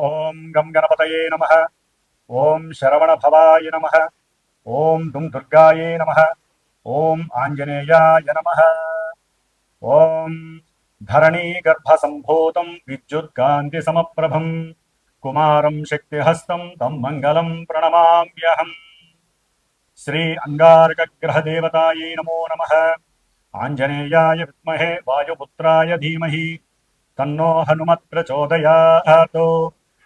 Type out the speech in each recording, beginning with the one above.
ఓం గం గణపతయే నమ ఓం శరవణభవాయ నమ ఓం దుం దుర్గాయే నమ ఓం ఆంజనేయాయ నమ ఓం ధరణీగర్భసంభూతం విద్యుత్కాంతిసమప్రభం కుమారం శక్తిహస్తం తం మంగళం ప్రణమామ్యహం శ్రీ అంగారకగ్రహదేవతాయై నమో నమ ఆంజనేయాయ విద్మహే వాయుపుత్రాయ ధీమహి తన్నో హనుమత్ ప్రచోదయాత్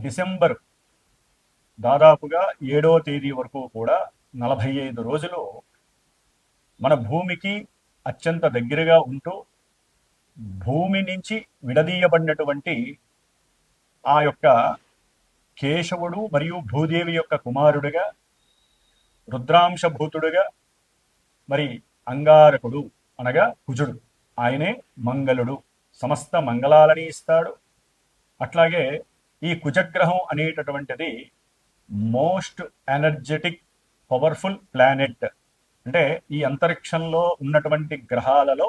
డిసెంబర్. దాదాపుగా ఏడవ తేదీ వరకు కూడా నలభై ఐదు రోజులు మన భూమికి అత్యంత దగ్గరగా ఉంటూ భూమి నుంచి విడదీయబడినటువంటి ఆ యొక్క కేశవుడు మరియు భూదేవి యొక్క కుమారుడుగా రుద్రాంశభూతుడుగా మరి అంగారకుడు అనగా కుజుడు. ఆయనే మంగళుడు. సమస్త మంగళాలని ఇస్తాడు. అట్లాగే ఈ కుజగ్రహం అనేటటువంటిది మోస్ట్ ఎనర్జెటిక్ పవర్ఫుల్ ప్లానెట్. అంటే ఈ అంతరిక్షంలో ఉన్నటువంటి గ్రహాలలో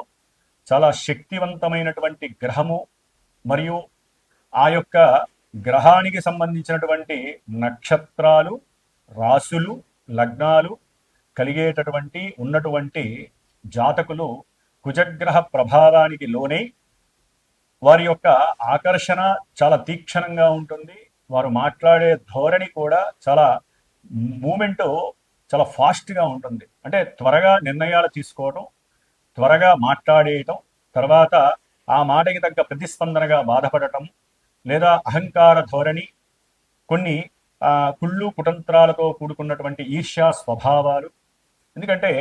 చాలా శక్తివంతమైనటువంటి గ్రహము మరియు ఆ యొక్క గ్రహానికి సంబంధించినటువంటి నక్షత్రాలు రాసులు లగ్నాలు కలిగేటటువంటి ఉన్నటువంటి జాతకులు కుజగ్రహ ప్రభావానికి లోనై వారి యొక్క ఆకర్షణ చాలా తీక్షణంగా ఉంటుంది. వారు మాట్లాడే ధోరణి కూడా చాలా మూమెంట్ చాలా ఫాస్ట్గా ఉంటుంది. అంటే త్వరగా నిర్ణయాలు తీసుకోవడం త్వరగా మాట్లాడేయటం తర్వాత ఆ మాటకి తగ్గ ప్రతిస్పందనగా బాధపడటం లేదా అహంకార ధోరణి కొన్ని కుళ్ళు కుటంత్రాలతో కూడుకున్నటువంటి ఈర్ష్యా స్వభావాలు. ఎందుకంటే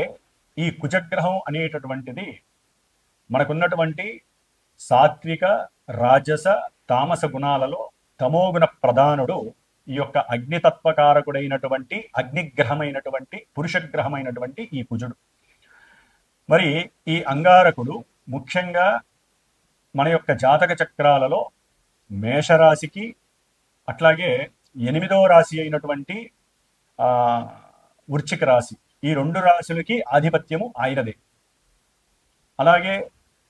ఈ కుజగ్రహం అనేటటువంటిది మనకున్నటువంటి సాత్విక రాజస తామస గుణాలలో తమోగుణ ప్రధానుడు ఈ యొక్క అగ్నితత్వకారకుడైనటువంటి అగ్నిగ్రహమైనటువంటి పురుషగ్రహమైనటువంటి ఈ కుజుడు. మరి ఈ అంగారకుడు ముఖ్యంగా మన యొక్క జాతక చక్రాలలో మేషరాశికి అట్లాగే ఎనిమిదో రాశి అయినటువంటి ఆ, రాశి. ఈ రెండు రాశులకి ఆధిపత్యము ఆయనదే. అలాగే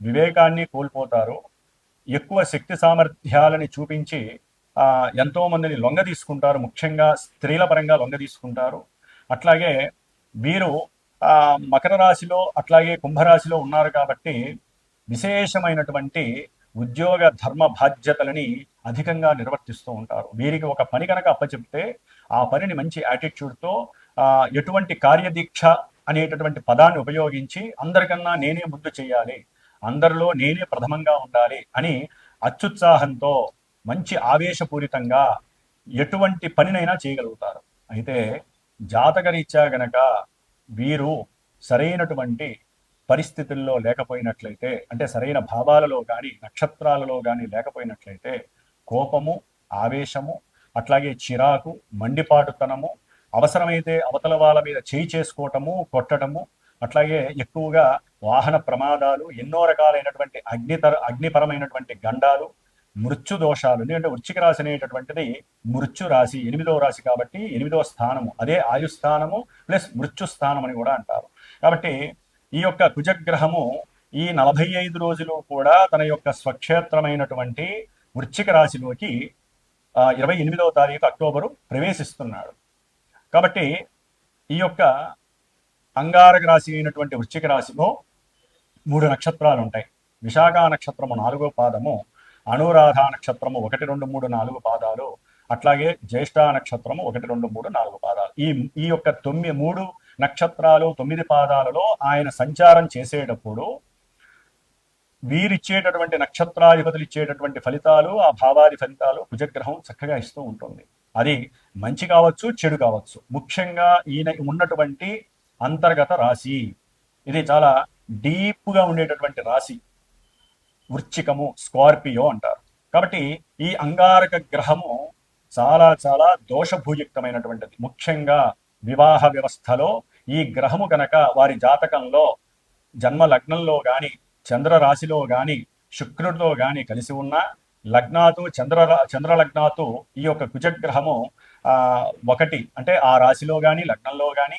వివేకాన్ని కోల్పోతారు. ఎక్కువ శక్తి సామర్థ్యాలని చూపించి ఎంతో మందిని లొంగ తీసుకుంటారు. ముఖ్యంగా స్త్రీల పరంగా లొంగ తీసుకుంటారు. అట్లాగే వీరు ఆ, మకర రాశిలో అట్లాగే కుంభరాశిలో ఉన్నారు కాబట్టి విశేషమైనటువంటి ఉద్యోగ ధర్మ బాధ్యతలని అధికంగా నిర్వర్తిస్తూ ఉంటారు. వీరికి ఒక పని కనుక అప్పచెప్తే ఆ పనిని మంచి యాటిట్యూడ్తో ఎటువంటి కార్యదీక్ష అనేటటువంటి పదాన్ని ఉపయోగించి అందరికన్నా నేనే ముందు చేయాలి. అందరిలో నేనే ప్రథమంగా ఉండాలి అని అత్యుత్సాహంతో మంచి ఆవేశపూరితంగా ఎటువంటి పనినైనా చేయగలుగుతారు. అయితే జాతకరీత్యా గనక వీరు సరైనటువంటి పరిస్థితుల్లో లేకపోయినట్లయితే అంటే సరైన భావాలలో కానీ నక్షత్రాలలో కానీ లేకపోయినట్లయితే కోపము ఆవేశము అట్లాగే చిరాకు మండిపాటుతనము అవసరమైతే అవతల వాళ్ళ మీద చేయి చేసుకోవటము కొట్టడము అట్లాగే ఎక్కువగా వాహన ప్రమాదాలు ఎన్నో రకాలైనటువంటి అగ్నితర అగ్నిపరమైనటువంటి గండాలు మృత్యు దోషాలు ఎందుకంటే వృచ్చిక రాశి అనేటటువంటిది మృత్యు రాశి ఎనిమిదవ రాశి కాబట్టి ఎనిమిదో స్థానము అదే ఆయుస్థానము ప్లస్ మృత్యు స్థానం అని కూడా అంటారు. కాబట్టి ఈ యొక్క కుజగ్రహము ఈ నలభై ఐదు రోజులు కూడా తన యొక్క స్వక్షేత్రమైనటువంటి వృచ్చిక రాశిలోకి ఇరవై ఎనిమిదవ తారీఖు అక్టోబరు ప్రవేశిస్తున్నాడు. కాబట్టి ఈ యొక్క అంగారక రాశి అయినటువంటి వృశ్చిక రాశిలో మూడు నక్షత్రాలు ఉంటాయి విశాఖ నక్షత్రము నాలుగో పాదము అనురాధ నక్షత్రము ఒకటి రెండు మూడు నాలుగు పాదాలు అట్లాగే జ్యేష్ఠ నక్షత్రము ఒకటి రెండు మూడు నాలుగు పాదాలు. ఈ ఈ యొక్క తొమ్మిది మూడు నక్షత్రాలు తొమ్మిది పాదాలలో ఆయన సంచారం చేసేటప్పుడు వీరిచ్చేటటువంటి నక్షత్రాధిపతులు ఇచ్చేటటువంటి ఫలితాలు ఆ భావాది ఫలితాలు కుజగ్రహం చక్కగా ఇస్తూ ఉంటుంది. అది మంచి కావచ్చు చెడు కావచ్చు. ముఖ్యంగా ఈయన ఉన్నటువంటి అంతర్గత రాశి. ఇది చాలా డీప్గా ఉండేటటువంటి రాశి. వృచ్చికము స్కార్పియో అంటారు. కాబట్టి ఈ అంగారక గ్రహము చాలా చాలా దోషభూయుక్తమైనటువంటిది. ముఖ్యంగా వివాహ వ్యవస్థలో ఈ గ్రహము కనుక వారి జాతకంలో జన్మ లగ్నంలో కానీ చంద్ర రాశిలో కానీ శుక్రుడితో కానీ కలిసి ఉన్న లగ్నాతు చంద్ర చంద్ర లగ్నాతు ఈ యొక్క కుజగ్రహము ఒకటి అంటే ఆ రాశిలో కానీ లగ్నంలో కానీ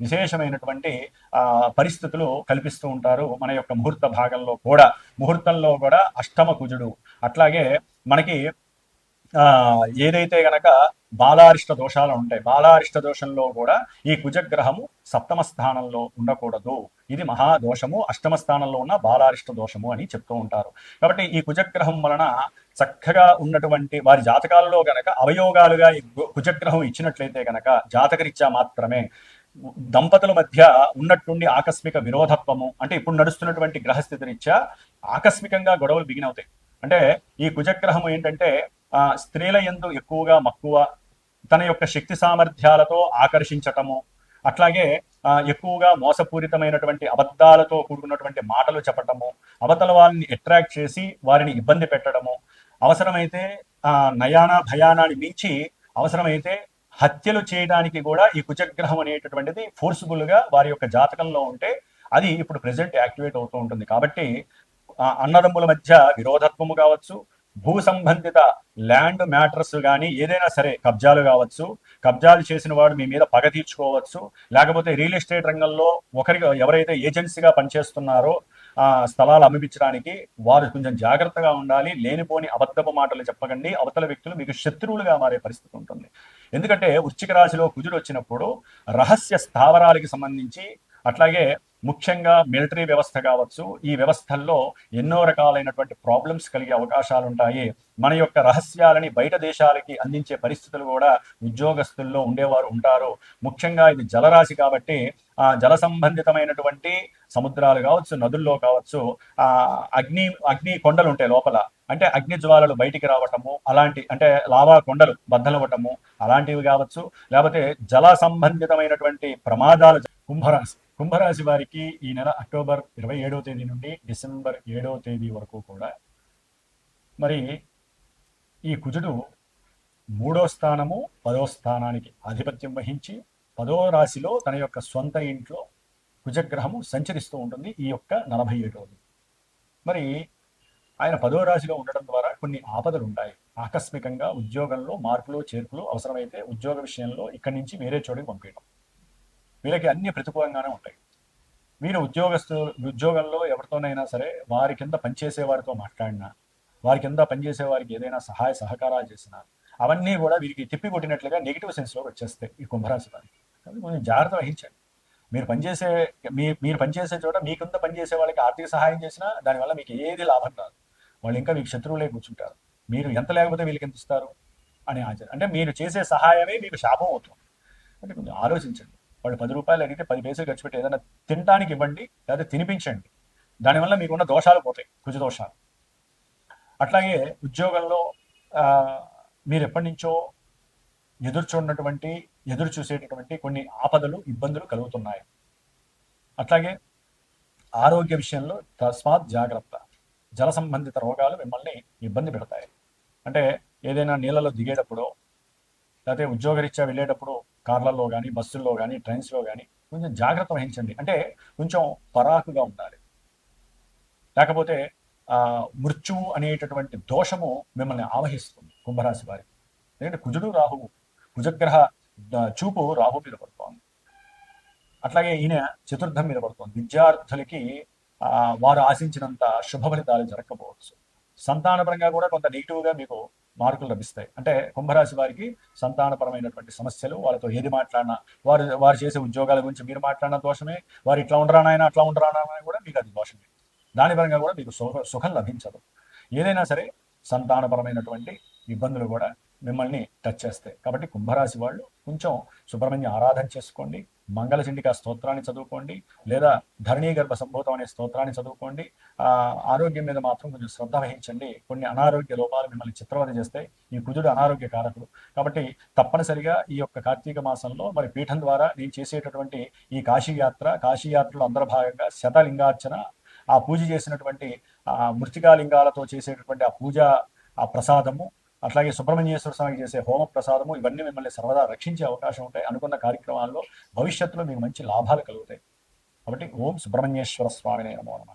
విశేషమైనటువంటి ఆ పరిస్థితులు కల్పిస్తూ ఉంటారు మన యొక్క ముహూర్త భాగంలో కూడా. ముహూర్తంలో కూడా అష్టమ కుజుడు. అట్లాగే మనకి ఏదైతే గనక బాలారిష్ట దోషాలు ఉంటాయి బాలారిష్ట దోషంలో కూడా ఈ కుజగ్రహము సప్తమ స్థానంలో ఉండకూడదు. ఇది మహాదోషము అష్టమ స్థానంలో ఉన్న బాలారిష్ట దోషము అని చెప్తూ ఉంటారు. కాబట్టి ఈ కుజగ్రహం వలన చక్కగా ఉన్నటువంటి వారి జాతకాలలో గనక అవయోగాలుగా ఈ కుజగ్రహం ఇచ్చినట్లయితే గనక జాతకరీత్యా మాత్రమే దంపతుల మధ్య ఉన్నట్టుండి ఆకస్మిక విరోధత్వము అంటే ఇప్పుడు నడుస్తున్నటువంటి గ్రహస్థితి రీత్యా ఆకస్మికంగా గొడవలు బిగిన్ అవుతాయి. అంటే ఈ కుజగ్రహం ఏంటంటే స్త్రీల ఎందు ఎక్కువగా మక్కువ తన యొక్క శక్తి సామర్థ్యాలతో ఆకర్షించటము అట్లాగే ఎక్కువగా మోసపూరితమైనటువంటి అబద్ధాలతో కూడుకున్నటువంటి మాటలు చెప్పటము అవతల వాళ్ళని అట్రాక్ట్ చేసి వారిని ఇబ్బంది పెట్టడము అవసరమైతే నయాన భయానాన్ని మించి అవసరమైతే హత్యలు చేయడానికి కూడా ఈ కుచగ్రహం అనేటటువంటిది ఫోర్సుబుల్గా వారి యొక్క జాతకంలో ఉంటే అది ఇప్పుడు ప్రెసెంట్ యాక్టివేట్ అవుతూ ఉంటుంది. కాబట్టి అన్నదమ్ముల మధ్య విరోధత్వము కావచ్చు భూ సంబంధిత ల్యాండ్ మ్యాటర్స్ కానీ ఏదైనా సరే కబ్జాలు కావచ్చు కబ్జాలు చేసిన వాడు మీ మీద పగ తీర్చుకోవచ్చు లేకపోతే రియల్ ఎస్టేట్ రంగంలో ఒకరికి ఎవరైతే ఏజెన్సీగా పనిచేస్తున్నారో స్థలాలు అమ్మిపించడానికి వారు కొంచెం జాగ్రత్తగా ఉండాలి లేనిపోని అబద్ధపు మాటలు చెప్పకండి. అవతల వ్యక్తులు మీకు శత్రువులుగా మారే పరిస్థితి ఉంటుంది. ఎందుకంటే వృశ్చిక రాశిలో కుజుడు వచ్చినప్పుడు రహస్య స్థావరాలకి సంబంధించి అట్లాగే ముఖ్యంగా మిలిటరీ వ్యవస్థ కావచ్చు ఈ వ్యవస్థల్లో ఎన్నో రకాలైనటువంటి ప్రాబ్లమ్స్ కలిగే అవకాశాలు ఉంటాయి మన యొక్క రహస్యాలని బయట దేశాలకి అందించే పరిస్థితులు కూడా ఉద్యోగస్తుల్లో ఉండేవారు ఉంటారు. ముఖ్యంగా ఇది జలరాశి కాబట్టి ఆ జల సంబంధితమైనటువంటి సముద్రాలు కావచ్చు నదుల్లో కావచ్చు ఆ అగ్ని అగ్ని కొండలు ఉంటాయి లోపల. అంటే అగ్ని జ్వాలలు బయటికి రావటము అలాంటి అంటే లావా కొండలు బద్దలవటము అలాంటివి కావచ్చు. లేకపోతే జల సంబంధితమైనటువంటి ప్రమాదాలు కుంభరాశి కుంభరాశి వారికి ఈ నెల అక్టోబర్ ఇరవై ఏడవ తేదీ నుండి డిసెంబర్ ఏడవ తేదీ వరకు కూడా మరి ఈ కుజుడు మూడో స్థానము పదో స్థానానికి ఆధిపత్యం వహించి పదో రాశిలో తన యొక్క సొంత ఇంట్లో కుజగ్రహము సంచరిస్తూ ఉంటుంది ఈ యొక్క నలభై ఏడవది మరి ఆయన పదో రాశిలో ఉండడం ద్వారా కొన్ని ఆపదలు ఉంటాయి. ఆకస్మికంగా ఉద్యోగంలో మార్పులు చేర్పులు అవసరమైతే ఉద్యోగ విషయంలో ఇక్కడి నుంచి వేరే చోటుకి పంపించడం వీళ్ళకి అన్ని ప్రతికూలంగానే ఉంటాయి. మీరు ఉద్యోగస్తు ఉద్యోగంలో ఎవరితోనైనా సరే వారి కింద పనిచేసే వారితో మాట్లాడినా వారి కింద పనిచేసే వారికి ఏదైనా సహాయ సహకారాలు చేసినా అవన్నీ కూడా వీరికి తిప్పి కొట్టినట్లుగా నెగిటివ్ సెన్స్లోకి వచ్చేస్తాయి ఈ కుంభరాశి వారికి. కొంచెం జాగ్రత్త వహించండి. మీరు పనిచేసే మీ మీరు పనిచేసే చోట మీ కింద పనిచేసే వాళ్ళకి ఆర్థిక సహాయం చేసినా దానివల్ల మీకు ఏది లాభం రాదు. వాళ్ళు ఇంకా మీకు శత్రువులే కూర్చుంటారు. మీరు ఎంత లేకపోతే వీళ్ళకి ఎంత ఇస్తారు? అని ఆచారం అంటే మీరు చేసే సహాయమే మీకు శాపం అవుతుంది. అంటే కొంచెం ఆలోచించండి. వాళ్ళు పది రూపాయలు అడిగితే పది పైసలు ఖర్చు పెట్టి ఏదైనా తినడానికి ఇవ్వండి లేదా తినిపించండి. దానివల్ల మీకున్న దోషాలు పోతాయి. కుజ దోషాలు. అట్లాగే ఉద్యోగంలో మీరు ఎప్పటి నుంచో ఎదురు ఎదురు చూసేటటువంటి కొన్ని ఆపదలు ఇబ్బందులు కలుగుతున్నాయి. అట్లాగే ఆరోగ్య విషయంలో తస్మాత్ జాగ్రత్త. జల సంబంధిత రోగాలు మిమ్మల్ని ఇబ్బంది పెడతాయి. అంటే ఏదైనా నీళ్ళలో దిగేటప్పుడు లేకపోతే ఉద్యోగరీత్యా వెళ్ళేటప్పుడు కార్లలో కానీ బస్సుల్లో కానీ ట్రైన్స్లో కానీ కొంచెం జాగ్రత్త వహించండి. అంటే కొంచెం పరాకుగా ఉండాలి. లేకపోతే ఆ, మృత్యువు అనేటటువంటి దోషము మిమ్మల్ని ఆవహిస్తుంది కుంభరాశి వారికి. ఎందుకంటే కుజుడు రాహువు. కుజగ్రహ చూపు రాహు మీద పడుతోంది. అట్లాగే ఈయన చతుర్థం మీద పడుతోంది. విద్యార్థులకి వారు ఆశించినంత శుభ ఫలితాలు జరగకపోవచ్చు. సంతానపరంగా కూడా కొంత నెగిటివ్గా మీకు మార్కులు లభిస్తాయి. అంటే కుంభరాశి వారికి సంతానపరమైనటువంటి సమస్యలు వాళ్ళతో ఏది మాట్లాడినా వారు వారు చేసే ఉద్యోగాల గురించి మీరు మాట్లాడిన దోషమే వారు ఇట్లా ఉండరానాయన అట్లా ఉండరానాయన కూడా మీకు అది దోషమే. దాని పరంగా కూడా మీకు సుఖ సుఖం లభించదు. ఏదైనా సరే సంతానపరమైనటువంటి ఇబ్బందులు కూడా మిమ్మల్ని టచ్ చేస్తాయి. కాబట్టి కుంభరాశి వాళ్ళు కొంచెం సుబ్రహ్మణ్య ఆరాధన చేసుకోండి. మంగళ చండికా స్తోత్రాన్ని చదువుకోండి. లేదా ధరణీ గర్భ సంభూతం అనే స్తోత్రాన్ని చదువుకోండి. ఆ ఆరోగ్యం మీద మాత్రం కొంచెం శ్రద్ధ వహించండి. కొన్ని అనారోగ్య లోపాలు మిమ్మల్ని చిత్రవద చేస్తాయి ఈ కుజుడు అనారోగ్య కారకుడు. కాబట్టి తప్పనిసరిగా ఈ యొక్క కార్తీక మాసంలో మరి పీఠం ద్వారా నేను చేసేటటువంటి ఈ కాశీ యాత్ర కాశీ యాత్రలో అందరి భాగంగా శతలింగార్చన ఆ పూజ చేసినటువంటి ఆ మృతికాలింగాలతో చేసేటటువంటి ఆ పూజ ఆ ప్రసాదము అట్లాగే సుబ్రహ్మణ్యేశ్వర స్వామికి చేసే హోమ ప్రసాదము ఇవన్నీ మిమ్మల్ని సర్వదా రక్షించే అవకాశం ఉంటాయి. అనుకున్న కార్యక్రమాల్లో భవిష్యత్తులో మీకు మంచి లాభాలు కలుగుతాయి. కాబట్టి ఓం సుబ్రహ్మణ్యేశ్వర స్వామినే నమో నమ.